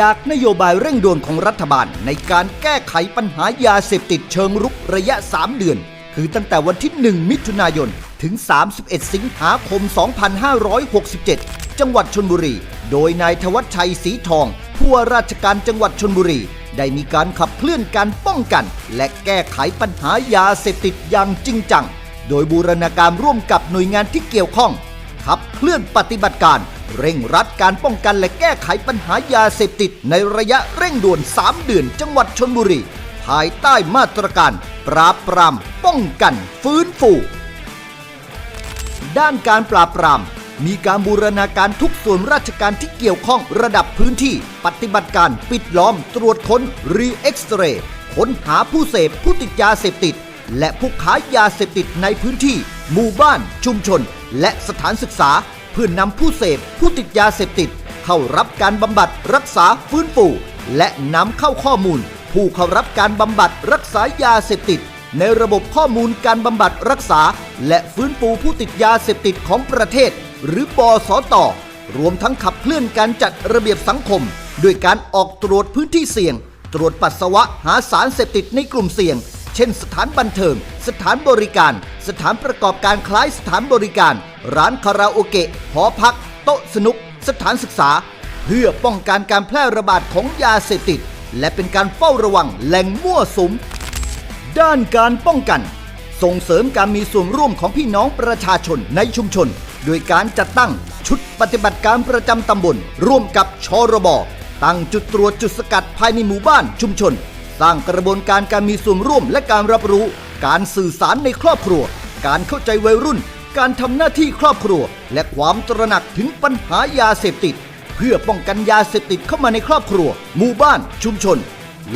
จากนโยบายเร่งด่วนของรัฐบาล ในการแก้ไขปัญหายาเสพติดเชิงรุกระยะ 3 เดือน คือตั้งแต่วันที่ 1 มิถุนายน ถึง 31 สิงหาคม 2567 จังหวัดชนบุรี โดยนายธวัชชัยศรีทองผู้ว่าราชการจังหวัดชนบุรี ได้มีการขับเคลื่อนการป้องกัน และแก้ไขปัญหายาเสพติดอย่างจริงจัง โดยบูรณาการร่วมกับหน่วยงานที่เกี่ยวข้องขับเคลื่อนปฏิบัติการ เร่งรัดการป้องกันและแก้ไขปัญหายาเสพติดในระยะเร่งด่วน 3 เดือนจังหวัดชนบุรี ภายใต้มาตรการ ปราบปรามป้องกันฟื้นฟู ด้านการปราบปรามมีการบูรณาการทุกส่วนราชการที่เกี่ยวข้องระดับพื้นที่ ปฏิบัติการปิดล้อมตรวจค้นรีเอ็กซเรย์ค้นหาผู้เสพผู้ติดยาเสพติด และผู้ขายยาเสพติดในพื้นที่ หมู่บ้าน ชุมชน และสถานศึกษา เพื่อนำผู้เสพผู้ติดยาเสพติด เข้ารับการบำบัดรักษาฟื้นฟู และนำเข้าข้อมูล ผู้เข้ารับการบำบัดรักษายาเสพติด ในระบบข้อมูลการบำบัดรักษา และฟื้นฟูผู้ติดยาเสพติดของประเทศ หรือปอสอตอรวมทั้งขับเคลื่อนการจัดระเบียบสังคม ด้วยการออกตรวจพื้นที่เสี่ยง ตรวจปัสสาวะหาสารเสพติดในกลุ่มเสี่ยง เช่น สถานบันเทิง สถานบริการ สถานประกอบการคล้ายสถานบริการ ร้านคาราโอเกะหอพัก โต๊ะสนุก สถานศึกษา เพื่อป้องกันการแพร่ระบาดของยาเสพติด และเป็นการเฝ้าระวังแหล่งมั่วสุม ด้านการป้องกัน ส่งเสริมการมีส่วนร่วมของพี่น้องประชาชนในชุมชน โดยการจัดตั้งชุดปฏิบัติการประจำตำบล ร่วมกับชรบตั้งจุดตรวจจุดสกัดภายในหมู่บ้านชุมชน สร้างกระบวนการการมีส่วนร่วมและการรับรู้ การสื่อสารในครอบครัว การเข้าใจวัยรุ่น การทำหน้าที่ครอบครัว และความตระหนักถึงปัญหายาเสพติด เพื่อป้องกันยาเสพติดเข้ามาในครอบครัว หมู่บ้าน ชุมชน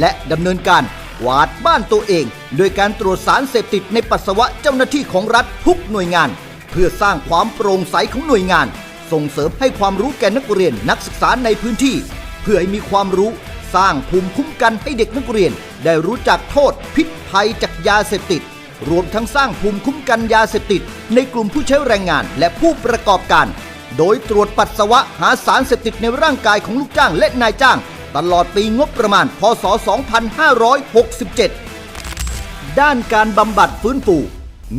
และดำเนินการกวาดบ้านตัวเอง โดยการตรวจสารเสพติดในปัสสาวะเจ้าหน้าที่ของรัฐทุกหน่วยงาน เพื่อสร้างความโปร่งใสของหน่วยงาน ส่งเสริมให้ความรู้แก่นักเรียนนักศึกษาในพื้นที่ เพื่อให้มีความรู้ สร้างภูมิคุ้มกันให้เด็กนักเรียน ได้รู้จักโทษพิษภัยจากยาเสพติด รวมทั้งสร้างภูมิคุ้มกันยาเสพติด ในกลุ่มผู้ใช้แรงงานและผู้ประกอบการ โดยตรวจปัสสาวะหาสารเสพติดในร่างกายของลูกจ้างและนายจ้าง ตลอดปีงบประมาณ พศ 2567 ด้านการบำบัดฟื้นฟู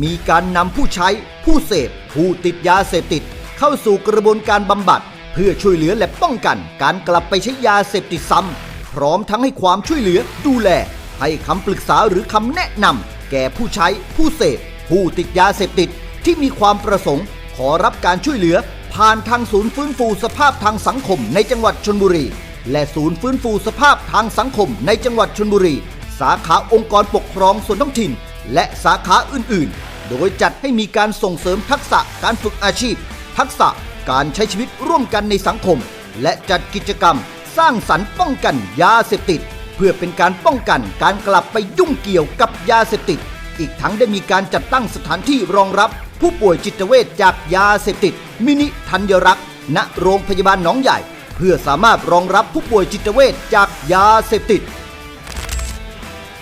มีการนำผู้ใช้ ผู้เสพ ผู้ติดยาเสพติด เข้าสู่กระบวนการบำบัด เพื่อช่วยเหลือและป้องกันการกลับไปใช้ยาเสพติดซ้ำ พร้อมทั้งให้ความช่วยเหลือดูแล ให้คำปรึกษาหรือคำแนะนำแก่ผู้ใช้ผู้เสพ ผู้ติดยาเสพติดที่มีความประสงค์ ขอรับการช่วยเหลือ ผ่านทางศูนย์ฟื้นฟูสภาพทางสังคมในจังหวัดชนบุรี และศูนย์ฟื้นฟูสภาพทางสังคมในจังหวัดชนบุรี สาขาองค์กรปกครองส่วนท้องถิ่น และสาขาอื่น ๆ โดยจัดให้มีการส่งเสริมทักษะการฝึกอาชีพ ทักษะการใช้ชีวิตร่วมกันในสังคม และจัดกิจกรรม สร้างสรรค์ป้องกันยาเสพติด เพื่อเป็นการป้องกันการกลับไปยุ่งเกี่ยวกับยาเสพติด อีกทั้งได้มีการจัดตั้งสถานที่รองรับ ผู้ป่วยจิตเวชจากยาเสพติด มินิธัญรักษ์ณโรงพยาบาลหนองใหญ่ เพื่อสามารถรองรับผู้ป่วยจิตเวชจากยาเสพติด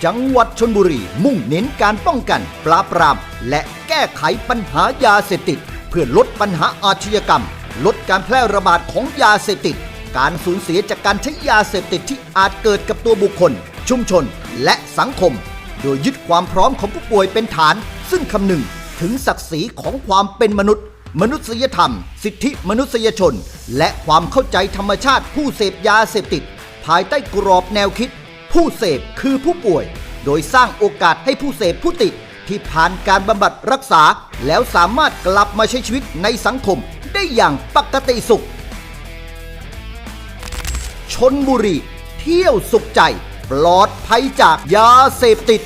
จังหวัดชนบุรีมุ่งเน้นการป้องกัน ปราบปราม และแก้ไขปัญหายาเสพติด เพื่อลดปัญหาอาชญากรรม ลดการแพร่ระบาดของยาเสพติด การสูญเสียจากการใช้ยาเสพติดที่อาจเกิดกับตัวบุคคล ชุมชน และสังคม โดยยึดความพร้อมของผู้ป่วยเป็นฐาน ซึ่งคำนึงถึงศักดิ์ศรีของความเป็นมนุษย์ มนุษยธรรม สิทธิมนุษยชน และความเข้าใจธรรมชาติผู้เสพยาเสพติด ภายใต้กรอบแนวคิด ผู้เสพคือผู้ป่วย โดยสร้างโอกาสให้ผู้เสพผู้ติดที่ผ่านการบำบัดรักษา แล้วสามารถกลับมาใช้ชีวิตในสังคมได้อย่างปกติสุข ชนบุรี เที่ยวสุขใจ ปลอดภัยจากยาเสพติด